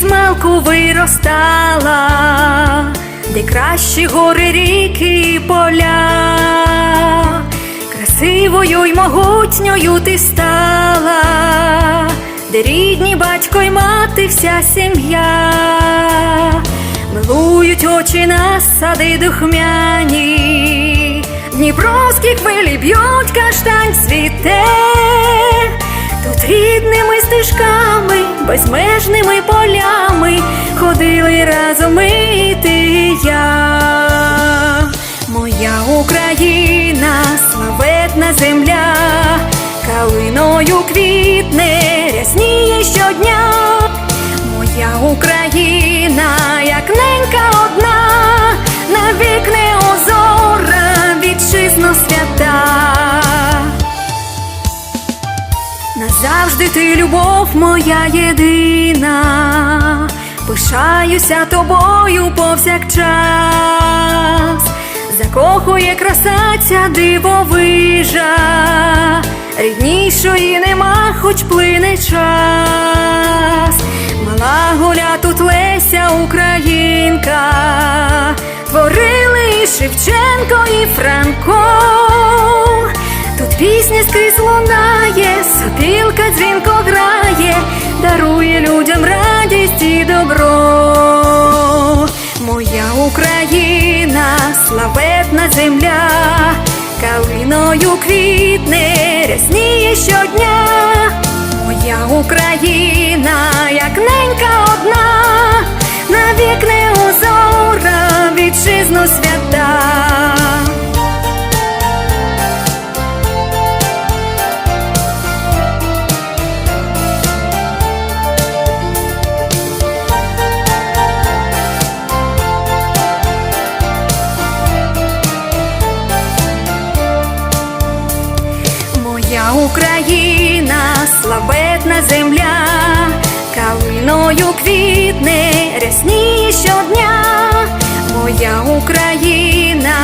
змалку виростала, де кращі гори ріки і поля, красивою й могутньою ти стала, де рідні батько й мати, вся сім'я, милують очі на сади духмяні, Дніпровські хвилі б'ють каштань цвіте. Тут рідними стежками, безмежними полями ходили разом і ти і я. Моя Україна, славетна земля, калиною квітне, рясніє щодня. Моя Україна, як ненька Назавжди ти любов моя єдина, пишаюся тобою повсякчас, закохує краса ця дивовижа, ріднішої нема, хоч плине час. Мала гуля тут Леся Українка, творили і Шевченко і Франко. Тут пісня скрізь лунає, сопілка дзвінко грає, дарує людям радість і добро. Моя Україна, славетна земля, калиною квітне, рясніє щодня. Моя Україна, як ненька одна, навік не озора, вітчизну свята. Україна, славетна земля, калиною квітне, рясні щодня. Моя Україна,